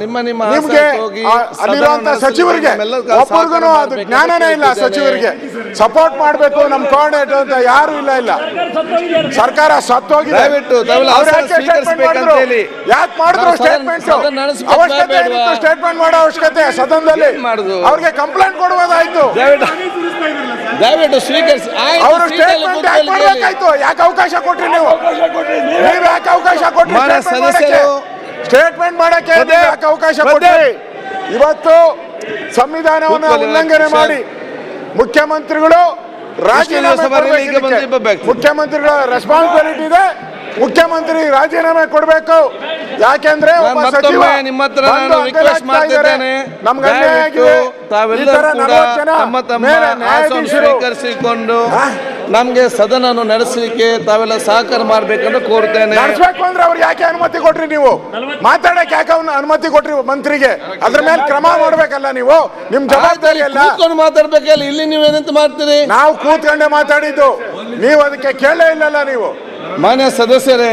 ನಿಮ್ಮ ನಿಮ್ಮ ನಿಮ್ಗೆ ಅಲ್ಲಿರುವಂತ ಸಚಿವರಿಗೆ ಒಬ್ಬರಿಗೂ ಅದು ಜ್ಞಾನನೇ ಇಲ್ಲ ಸಚಿವರಿಗೆ. ಸಪೋರ್ಟ್ ಮಾಡಬೇಕು ನಮ್ಮ ಕೋಆರ್ಡಿನೇಟರ್ ಅಂತ ಯಾರು ಇಲ್ಲ ಇಲ್ಲ. ಸರ್ಕಾರ ಸತ್ತೋಗಿದೆ ಅವ್ರು ಆಸನ ಯಾಕೆ ಮಾಡಿದ್ರು? ಹೇಳಿ. ಯಾಕೆ ಮಾಡಿದ್ರು? ಸ್ಟೇಟ್ಮೆಂಟ್ ಅವಶ್ಯಕತೆ ಸ್ಟೇಟ್ಮೆಂಟ್ ಮಾಡೋ ಅವಶ್ಯಕತೆ ಸದನದಲ್ಲಿ? ಅವ್ರಿಗೆ ಕಂಪ್ಲೇಂಟ್ ಕೊಡುವುದಾಯ್ತು. ದಯವಿಟ್ಟು ಸ್ವೀಕರಿಸಿ. ಅವರು ಸ್ಟೇಟ್ಮೆಂಟ್ ಯಾಕೆ ಮಾಡಬೇಕಾಯ್ತು. ಯಾಕೆ ಅವಕಾಶ ಕೊಟ್ರಿ ನೀವು? ನೀವು ಯಾಕೆ ಅವಕಾಶ ಕೊಟ್ರಿ ಸದಸ್ಯರು ಸ್ಟೇಟ್ಮೆಂಟ್ ಮಾಡಕ್ಕೆ ಯಾಕೆ ಅವಕಾಶ ಕೊಡಿ ಇವತ್ತು ಸಂವಿಧಾನವನ್ನು ಉಲ್ಲಂಘನೆ ಮಾಡಿ ಮುಖ್ಯಮಂತ್ರಿಗಳು ರಾಜೀನಾಮೆ. ಮುಖ್ಯಮಂತ್ರಿಗಳ ರೆಸ್ಪಾನ್ಸಿಬಿಲಿಟಿ ಇದೆ. ಮುಖ್ಯಮಂತ್ರಿ ರಾಜೀನಾಮೆ ಕೊಡಬೇಕು. ಯಾಕೆಂದ್ರೆ ನ್ಯಾಯಾಧೀಶರು ಸ್ವೀಕರಿಸಿಕೊಂಡು ನಮ್ಗೆ ಸದನವನ್ನು ನಡೆಸಲಿಕ್ಕೆ ತಾವೆಲ್ಲ ಸಹಕಾರ ಮಾಡಬೇಕಂದ್ರೆ ಕೋರ್ತೇನೆ. ನಡೆಸಬೇಕು ಅಂದ್ರೆ ಅವ್ರಿಗೆ ಯಾಕೆ ಅನುಮತಿ ಕೊಟ್ರಿ ನೀವು? ಮಾತಾಡಕ್ಕೆ ಯಾಕೆ ಅವ್ನ ಅನುಮತಿ ಕೊಟ್ರಿ ಮಂತ್ರಿಗೆ? ಅದ್ರ ಮೇಲೆ ಕ್ರಮ ಮಾಡ್ಬೇಕಲ್ಲ ನೀವು? ನಿಮ್ ಜವಾಬ್ದಾರಿ ಅಲ್ಲ ಕೂತ್ಕೊಂಡು ಮಾತಾಡ್ಬೇಕಲ್ಲ ಇಲ್ಲಿ ನೀವು ಏನಂತ ಮಾಡ್ತೀರಿ? ನಾವು ಕೂತ್ಕೊಂಡೆ ಮಾತಾಡಿದ್ದು. ನೀವು ಅದಕ್ಕೆ ಕೇಳೇ ಇಲ್ಲಲ್ಲ ನೀವು. ಮಾನ್ಯ ಸದಸ್ಯರೇ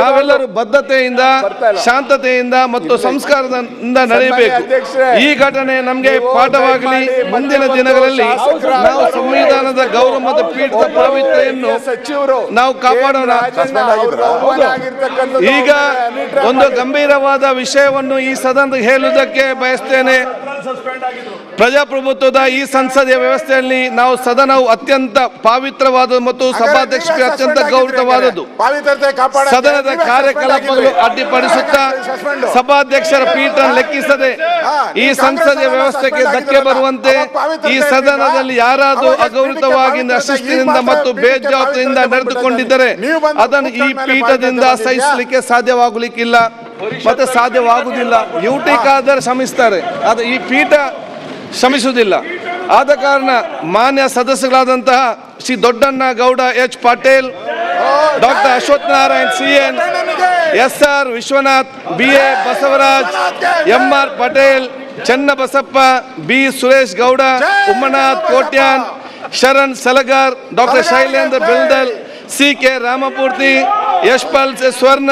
ನಾವೆಲ್ಲರೂ ಬದ್ಧತೆಯಿಂದ ಶಾಂತತೆಯಿಂದ ಮತ್ತು ಸಂಸ್ಕಾರದಿಂದ ನಡೆಯಬೇಕು. ಈ ಘಟನೆ ನಮಗೆ ಪಾಠವಾಗಲಿ ಮುಂದಿನ ದಿನಗಳಲ್ಲಿ ನಾವು ಸಂವಿಧಾನದ ಗೌರವ ಮತ್ತು ಪೀಠದ ಪಾವಿತ್ರ್ಯವನ್ನು ಸಚಿವರು ನಾವು ಕಾಪಾಡೋಣ. ಈಗ ಒಂದು ಗಂಭೀರವಾದ ವಿಷಯವನ್ನು ಈ ಸದನದ ಹೇಳುವುದಕ್ಕೆ ಬಯಸ್ತೇನೆ. ಪ್ರಜಾಪ್ರಭುತ್ವದ ಈ ಸಂಸದೀಯ ವ್ಯವಸ್ಥೆಯಲ್ಲಿ ನಾವು ಸದನವು ಅತ್ಯಂತ ಪಾವಿತ್ರವಾದ ಮತ್ತು ಸಭಾಧ್ಯಕ್ಷರಿಗೆ ಅತ್ಯಂತ ಗೌರವವಾದದ್ದು. ಸದನದ ಕಾರ್ಯಕಲಾಪಗಳು ಅಡ್ಡಿಪಡಿಸುತ್ತಾ ಸಭಾಧ್ಯಕ್ಷರ ಪೀಠ ಲೆಕ್ಕಿಸದೆ ಈ ಸಂಸದೀಯ ವ್ಯವಸ್ಥೆಗೆ ಧಕ್ಕೆ ಬರುವಂತೆ ಈ ಸದನದಲ್ಲಿ ಯಾರಾದರೂ ಅಗೌರವವಾಗಿ ಅಶಿಸ್ತಿನಿಂದ ಮತ್ತು ಬೇಜವಾಬ್ದಾರಿಯಿಂದ ನಡೆದುಕೊಂಡಿದ್ದರೆ ಅದನ್ನು ಈ ಪೀಠದಿಂದ ಸಹಿಸಲಿಕ್ಕೆ ಸಾಧ್ಯವಾಗಲಿಕ್ಕಿಲ್ಲ. ಮತ್ತೆ ಸಾಧ್ಯವಾಗುವುದಿಲ್ಲ ಯುಟಿಕಾದರೆ ಶ್ರಮಿಸ್ತಾರೆ. ಅದು ಈ ಪೀಠ ಶ್ರಮಿಸುವುದಿಲ್ಲ. ಆದ ಕಾರಣ ಮಾನ್ಯ ಸದಸ್ಯರಾದಂತಹ Shri Doddanna Gowda H Patil doctor Ashwath Narayan C N S R Vishwanath B A Basavaraj M R Patel Channabasappa B Suresh Gowda Umanath Kotian Sharan Salagar doctor Shailendra Beldale C K Ramamurthy Yashpal Suvarna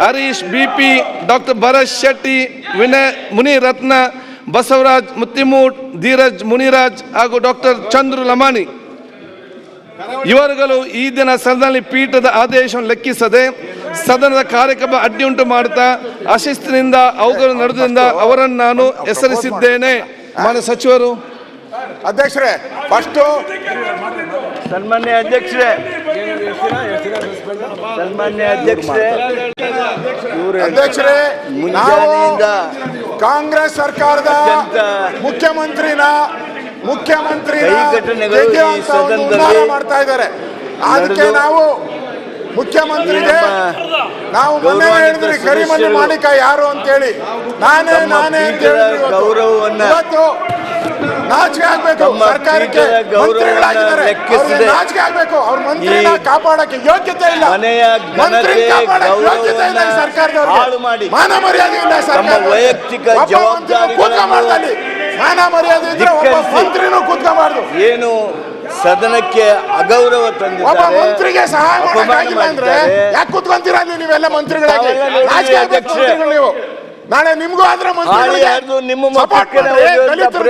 Harish B P doctor Bharath Shetty Vinay Munirathna Basavaraj Mattimud Dheeraj Muniraj ಹಾಗೂ doctor Chandru Lamani. ಇವರುಗಳು ಈ ದಿನ ಸದನದಲ್ಲಿ ಪೀಠದ ಆದೇಶವನ್ನು ಲೆಕ್ಕಿಸದೆ ಸದನದ ಕಾರ್ಯಕ್ರಮ ಅಡ್ಡಿಯುಂಟು ಮಾಡುತ್ತಾ ಅಶಿಸ್ತಿನಿಂದ ಅವುಗಳು ನಡೆದಿಂದ ಅವರನ್ನು ನಾನು ಹೆಸರಿಸಿದ್ದೇನೆ. ಮಾನ್ಯ ಸಚಿವರು. ಅಧ್ಯಕ್ಷರೇ ಫಸ್ಟು ಸನ್ಮಾನ್ಯ ಅಧ್ಯಕ್ಷರೇ. ಸನ್ಮಾನ್ಯ ಅಧ್ಯಕ್ಷರೇ. ಅಧ್ಯಕ್ಷರೇ ನಾವು ಕಾಂಗ್ರೆಸ್ ಸರ್ಕಾರದ ಮುಖ್ಯಮಂತ್ರಿನ ಮುಖ್ಯಮಂತ್ರಿ ಮಾಡ್ತಾ ಇದ್ದಾರೆ ಅದಕ್ಕೆ ನಾವು ಮುಖ್ಯಮಂತ್ರಿಗೆ ನಾವು ಮೊನ್ನೆ ಹೇಳಿದ್ರಿ ಕರಿಮಣ್ಣು ಮಾಣಿಕ ಯಾರು ಅಂತೇಳಿ ನಾನೇ ನಾನೇ ಅಂತ ಪೀಠದ ಹೇಳಿದ್ರಿ ಇವತ್ತು. ನಾಚಿಕೆ ಆಗ್ಬೇಕು. ಸರ್ಕಾರಕ್ಕೆ ಮಂತ್ರಿಗಳಾಗಿದ್ದಾರೆ. ನಾಚಿಕೆ ಆಗ್ಬೇಕು. ಅವ್ರ ಮಂತ್ರಿನ ಕಾಪಾಡಕ್ಕೆ ಯೋಗ್ಯತೆ ಇಲ್ಲ. ಮನೆಯ ಮಂತ್ರಿ ಯೋಗ್ಯತೆ ಇಲ್ಲ ಸರ್ಕಾರದವ್ರಿಗೆ. ಮಾಡಿ. ಮಾನ ಮರ್ಯಾದೆ ಇಲ್ಲ ಸರ್ಕಾರ. ವೈಯಕ್ತಿಕ ಜವಾಬ್ದಾರಿ. ಮಾನ ಮರ್ಯಾದೆ ಇದ್ರೆ ಒಬ್ಬ ಮಂತ್ರಿನೂ ಕೂತ್ಕೋಬಾರ್ದು. ಏನು ಸದನಕ್ಕೆ ಅಗೌರವ ಒಬ್ಬ ತಂದಿದ್ದಾರೆ ಮಂತ್ರಿಗೆ ಸಹಾಯ ಮಾಡಕ್ಕಾಗಿಲ್ಲ ಅಂದ್ರೆ ಯಾಕೆ ಕೂತ್ಕೊಂತೀರಾ ನೀವು ನೀವೆಲ್ಲ ಮಂತ್ರಿಗಳಾಗಿ? ರಾಜಕೀಯ ಅಧ್ಯಕ್ಷರೇ. ನೀವು. ನಾಳೆ ನಿಮ್ಗೂ ಆದ್ರೆ ನಿಮ್ಮ ದಲಿತರ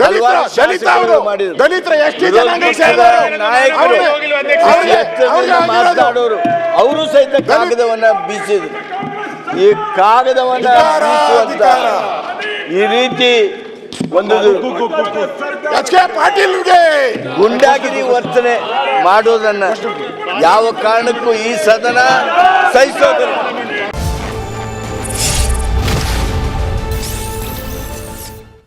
ದಲಿತ ಅವರು. ದಲಿತರ ಎಷ್ಟು ಮಾತನಾಡೋರು ಅವರು ಸಹಿತ ಕಾಗದವನ್ನ ಬೀಸಿದ್ರು. ಈ ಕಾಗದವನ್ನ ಬೀಸುವಂತ ಈ ರೀತಿ ಒಂದು ಎಚ್ ಕೆ ಪಾಟೀಲ್ಗೆ. ಗುಂಡಾಗಿರಿ ವರ್ತನೆ ಮಾಡೋದನ್ನ ಯಾವ ಕಾರಣಕ್ಕೂ ಈ ಸದನ ಸಹಿಸೋದಿಲ್ಲ.